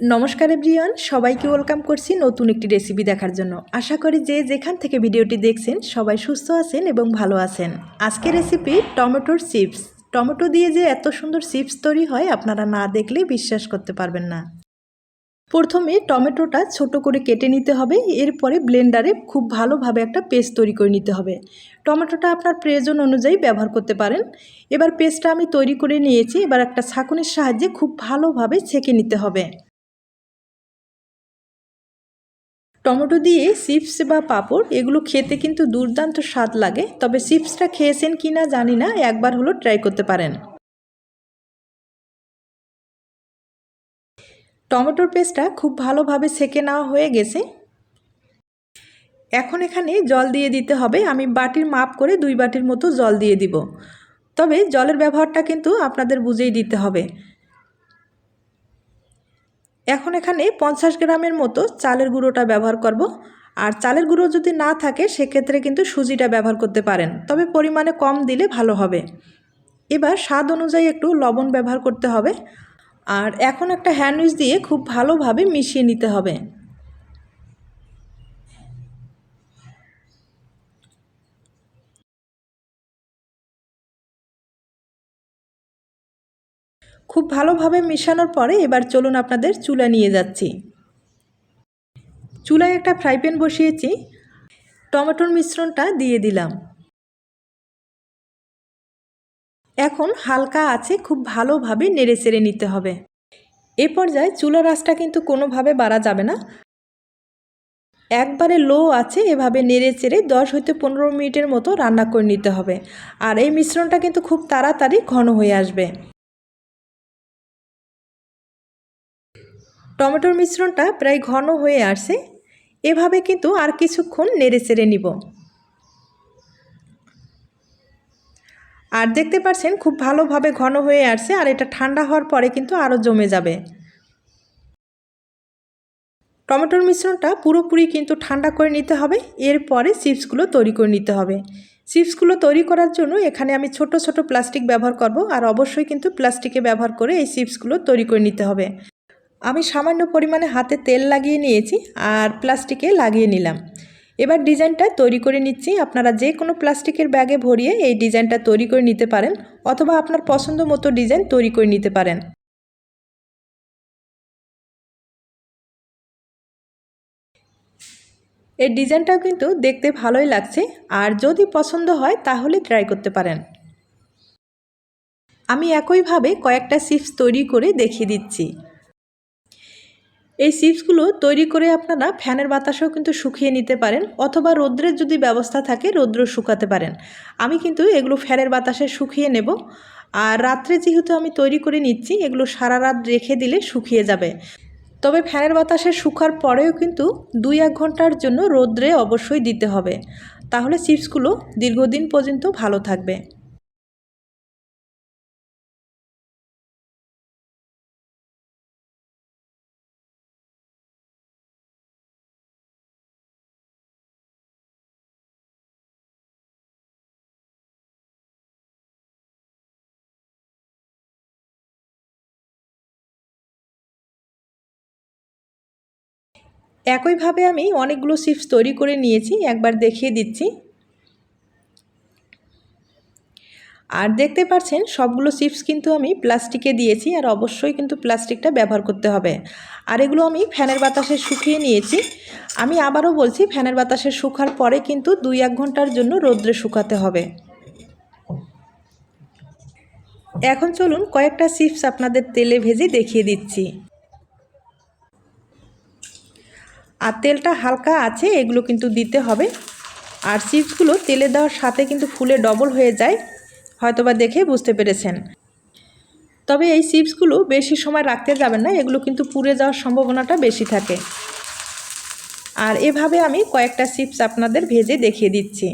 নমস্কার এভরিওয়ান, সবাইকে ওয়েলকাম করছি নতুন একটি রেসিপি দেখার জন্য। আশা করি যে যেখান থেকে ভিডিওটি দেখছেন, সবাই সুস্থ আছেন এবং ভালো আছেন। আজকের রেসিপি টমেটোর চিপস। টমেটো দিয়ে যে এত সুন্দর চিপস তৈরি হয়, আপনারা না দেখলে বিশ্বাস করতে পারবেন না। প্রথমে টমেটোটা ছোট করে কেটে নিতে হবে, এরপরে ব্লেন্ডারে খুব ভালোভাবে একটা পেস্ট তৈরি করে নিতে হবে। টমেটোটা আপনার প্রয়োজন অনুযায়ী ব্যবহার করতে পারেন। এবার পেস্টটা আমি তৈরি করে নিয়েছি, এবার একটা ছাঁকুনির সাহায্যে খুব ভালোভাবে ছেঁকে নিতে হবে। টমেটো দিয়ে চিপস বা পাঁপড়, এগুলো খেতে কিন্তু দুর্দান্ত স্বাদ লাগে। তবে চিপসটা খেয়েছেন কি না জানি না, একবার হলো ট্রাই করতে পারেন। টমেটোর পেস্টটা খুব ভালোভাবে সেকে নেওয়া হয়ে গেছে। এখন এখানে জল দিয়ে দিতে হবে। আমি বাটির মাপ করে দুই বাটির মতো জল দিয়ে দিব। তবে জলের ব্যবহারটা কিন্তু আপনাদের বুঝেই দিতে হবে। এখন এখানে পঞ্চাশ গ্রামের মতো চালের গুঁড়োটা ব্যবহার করব। আর চালের গুঁড়ো যদি না থাকে, সেক্ষেত্রে কিন্তু সুজিটা ব্যবহার করতে পারেন। তবে পরিমাণে কম দিলে ভালো হবে। এবার স্বাদ অনুযায়ী একটু লবণ ব্যবহার করতে হবে। আর এখন একটা হ্যান্ডউইচ দিয়ে খুব ভালোভাবে মিশিয়ে নিতে হবে। খুব ভালোভাবে মেশানোর পরে এবার চলুন আপনাদের চুলা নিয়ে যাচ্ছি। চুলায় একটা ফ্রাই প্যান বসিয়েছি। টমেটোর মিশ্রণটা দিয়ে দিলাম। এখন হালকা আছে, খুব ভালোভাবে নেড়ে চেড়ে নিতে হবে। এ পর্যায়ে চুলার আঁচটা কিন্তু কোনোভাবে বাড়া যাবে না। একবারে লো আছে, এভাবে নেড়ে চেড়ে দশ হইতে পনেরো মিনিটের মতো রান্না করে নিতে হবে। আর এই মিশ্রণটা কিন্তু খুব তাড়াতাড়ি ঘন হয়ে আসবে। টমেটোর মিশ্রণটা প্রায় ঘন হয়ে আসছে। এভাবে কিন্তু আর কিছুক্ষণ নেড়ে চেড়ে নিব। আর দেখতে পাচ্ছেন খুব ভালোভাবে ঘন হয়ে আসছে আর এটা ঠান্ডা হওয়ার পরে কিন্তু আরও জমে যাবে। টমেটোর মিশ্রণটা পুরোপুরি কিন্তু ঠান্ডা করে নিতে হবে। এরপরে চিপসগুলো তৈরি করে নিতে হবে। চিপসগুলো তৈরি করার জন্য এখানে আমি ছোট ছোট প্লাস্টিক ব্যবহার করব। আর অবশ্যই কিন্তু প্লাস্টিকে ব্যবহার করে এই চিপসগুলো তৈরি করে নিতে হবে। আমি সামান্য পরিমাণে হাতে তেল লাগিয়ে নিয়েছি আর প্লাস্টিকে লাগিয়ে নিলাম। এবার ডিজাইনটা তৈরি করে নিচ্ছি। আপনারা যে কোনো প্লাস্টিকের ব্যাগে ভরিয়ে এই ডিজাইনটা তৈরি করে নিতে পারেন অথবা আপনার পছন্দ মতো ডিজাইন তৈরি করে নিতে পারেন। এই ডিজাইনটাও কিন্তু দেখতে ভালোই লাগছে আর যদি পছন্দ হয় তাহলে ট্রাই করতে পারেন। আমি একইভাবে কয়েকটা চিপস তৈরি করে দেখিয়ে দিচ্ছি। এই চিপসগুলো তৈরি করে আপনারা ফ্যানের বাতাসেও কিন্তু শুকিয়ে নিতে পারেন অথবা রোদ্রের যদি ব্যবস্থা থাকে, রৌদ্র শুকাতে পারেন। আমি কিন্তু এগুলো ফ্যানের বাতাসে শুকিয়ে নেব। আর রাত্রে যেহেতু আমি তৈরি করে নিচ্ছি, এগুলো সারা রাত রেখে দিলে শুকিয়ে যাবে। তবে ফ্যানের বাতাসে শুকার পরেও কিন্তু দুই এক ঘণ্টার জন্য রোদ্রে অবশ্যই দিতে হবে। তাহলে চিপসগুলো দীর্ঘদিন পর্যন্ত ভালো থাকবে। একইভাবে আমি অনেকগুলো চিপস তৈরি করে নিয়েছি, একবার দেখিয়ে দিচ্ছি। আর দেখতে পাচ্ছেন, সবগুলো চিপস কিন্তু আমি প্লাস্টিকে দিয়েছি আর অবশ্যই কিন্তু প্লাস্টিকটা ব্যবহার করতে হবে। আর এগুলো আমি ফ্যানের বাতাসে শুকিয়ে নিয়েছি। আমি আবারও বলছি, ফ্যানের বাতাসে শুকার পরে কিন্তু দুই এক ঘণ্টার জন্য রোদ্রে শুকাতে হবে। এখন চলুন কয়েকটা চিপস আপনাদের তেলে ভেজে দেখিয়ে দিচ্ছি। আর তেলটা হালকা আছে, এগুলো কিন্তু দিতে হবে। আর চিপসগুলো তেলে দেওয়ার সাথে কিন্তু ফুলে ডবল হয়ে যায়, হয়তোবা দেখে বুঝতে পেরেছেন। তবে এই চিপসগুলো বেশি সময় রাখতে যাবেন না, এগুলো কিন্তু পুড়ে যাওয়ার সম্ভাবনাটা বেশি থাকে। আর এভাবে আমি কয়েকটা চিপস আপনাদের ভেজে দেখিয়ে দিচ্ছি।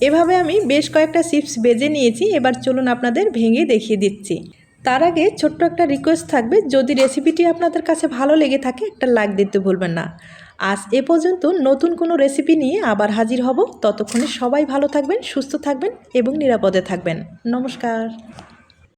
এভাবে আমি বেশ কয়েকটা চিপস বেজে নিয়েছি, এবার চলুন আপনাদের ভেঙে দেখিয়ে দিচ্ছি। তার আগে ছোট্ট একটা রিকোয়েস্ট থাকবে, যদি রেসিপিটি আপনাদের কাছে ভালো লেগে থাকে, একটা লাইক দিতে ভুলবেন না। আজ এ পর্যন্ত নতুন কোনো রেসিপি নিয়ে আবার হাজির হব। ততক্ষণে সবাই ভালো থাকবেন, সুস্থ থাকবেন এবং নিরাপদে থাকবেন। নমস্কার।